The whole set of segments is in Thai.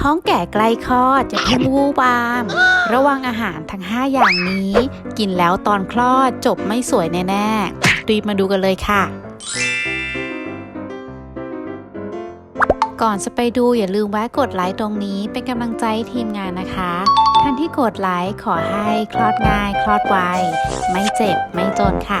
ท้องแก่ใกล้คลอดจะเพิ่งวูบาม ระวังอาหารทั้ง 5 อย่างนี้ กินแล้วตอนคลอดจบไม่สวยแน่ๆรีบมาดูกันเลยค่ะ ก่อนจะไปดูอย่าลืมแวะกดไลค์ตรงนี้เป็นกำลังใจทีมงานนะคะท่านที่กดไลค์ขอให้คลอดง่าย คลอดไวไม่เจ็บไม่จนค่ะ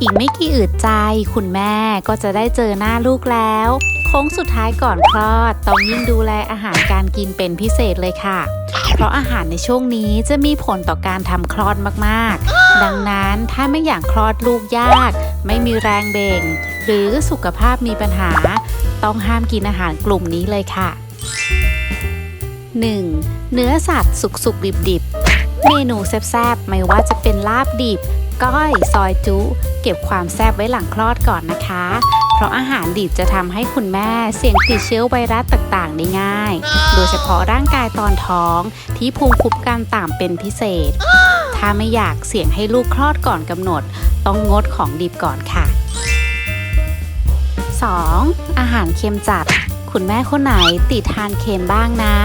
อีกไม่กี่อึดใจ คุณแม่ก็จะได้เจอหน้าลูกแล้วโค้งสุดท้ายก่อนคลอด ต้องยิ่งดูแลอาหารการกินเป็นพิเศษเลยค่ะ เพราะอาหารในช่วงนี้จะมีผลต่อการทำคลอดมากๆ ดังนั้นถ้าไม่อยากคลอดลูกยาก ไม่มีแรงเบ่ง หรือสุขภาพมีปัญหา ต้องห้ามกินอาหารกลุ่มนี้เลยค่ะ 1. เนื้อสัตว์สุกๆดิบๆเมนูแซ่บๆไม่ว่าจะเป็นลาบดิบ ก้อย ซอยจุ เก็บความแซ่บไว้หลังคลอดก่อนนะคะ เพราะอาหารดิบจะทำให้คุณแม่เสี่ยงติดเชื้อไวรัสต่างๆ ได้ง่าย โดยเฉพาะร่างกายตอนท้องที่ภูมิคุ้มกันต่ำเป็นพิเศษ ถ้าไม่อยากเสี่ยงให้ลูกคลอดก่อนกำหนด ต้องงดของดิบก่อนค่ะ 2. อาหารเค็มจัด คุณแม่คนไหนติดทานเค็มบ้างนะ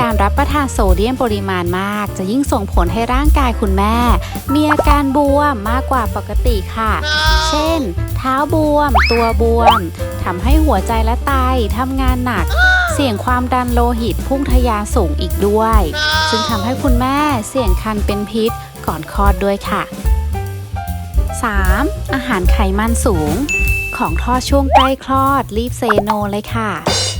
การรับประทานโซเดียมปริมาณมาก จะยิ่งส่งผลให้ร่างกายคุณแม่ มีอาการบวมมากกว่าปกติค่ะ เช่น เท้าบวม ตัวบวมทำให้หัวใจและไตทำงานหนัก เสี่ยงความดันโลหิตพุ่งทะยานสูงอีกด้วย ซึ่งทำให้คุณแม่เสี่ยงคันเป็นพิษก่อนคลอดด้วยค่ะ 3. อาหารไขมันสูง ของทอดช่วงใกล้คลอดรีบเซโนเลยค่ะ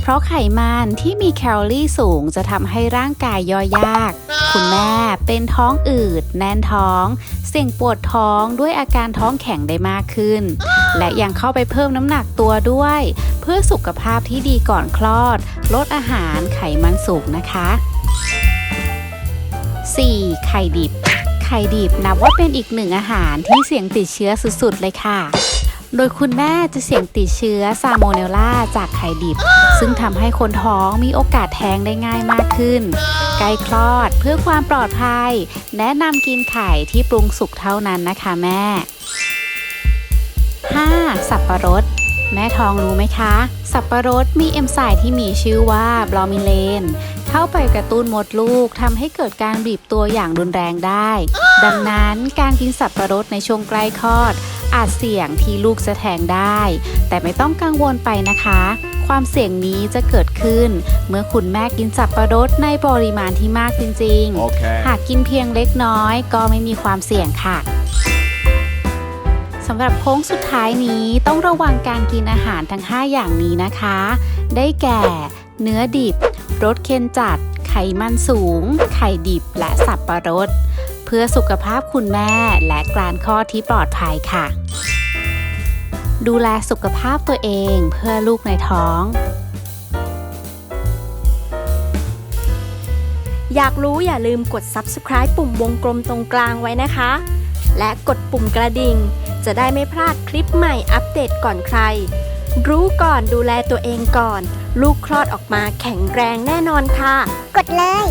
เพราะไขมันที่มีแคลอรี่สูงจะทำให้ร่างกายย่อยยาก คุณแม่เป็นท้องอืด แน่นท้อง เสี่ยงปวดท้องด้วยอาการท้องแข็งได้มากขึ้น และยังเข้าไปเพิ่มน้ำหนักตัวด้วย เพื่อสุขภาพที่ดีก่อนคลอด ลดอาหารไขมันสูงนะคะ 4. ไข่ดิบไข่ดิบนับว่าเป็นอีกหนึ่งอาหารที่เสี่ยงติดเชื้อสุดๆเลยค่ะ โดยคุณแม่จะเสี่ยงติดเชื้อซาโมเนลลาจากไข่ดิบ ซึ่งทำให้คนท้องมีโอกาสแท้งได้ง่ายมากขึ้น ใกล้คลอดเพื่อความปลอดภัย แนะนำกินไข่ที่ปรุงสุกเท่านั้นนะคะแม่ 5. สับปะรดแม่ท้องรู้ไหมคะ สับปะรดมีเอนไซม์ที่มีชื่อว่าบลอมิเลน เข้าไปกระตุ้นมดลูกทำให้เกิดการบีบตัวอย่างรุนแรงได้ ดังนั้นการกินสับปะรดในช่วงใกล้คลอด อาจเสี่ยงที่ลูกจะแท้งได้ แต่ไม่ต้องกังวลไปนะคะ ความเสี่ยงนี้จะเกิดขึ้น เมื่อคุณแม่กินสับปะรดในปริมาณที่มากจริง ๆ Okay. หากกินเพียงเล็กน้อยก็ไม่มีความเสี่ยงค่ะสำหรับโค้งสุดท้ายนี้ต้องระวังการกินอาหารทั้ง 5 อย่างนี้นะคะ ได้แก่ เนื้อดิบ รสเค็มจัด ไขมันสูง ไข่ดิบและสับปะรด เพื่อสุขภาพคุณแม่และการคลอดที่ปลอดภัยค่ะ ดูแลสุขภาพตัวเองเพื่อลูกในท้อง อยากรู้อย่าลืมกด subscribe ปุ่มวงกลมตรงกลางไว้นะคะ และกดปุ่มกระดิ่ง จะได้ไม่พลาดคลิปใหม่อัปเดตก่อนใคร รู้ก่อนดูแลตัวเองก่อน ลูกคลอดออกมาแข็งแรงแน่นอนค่ะ กดเลย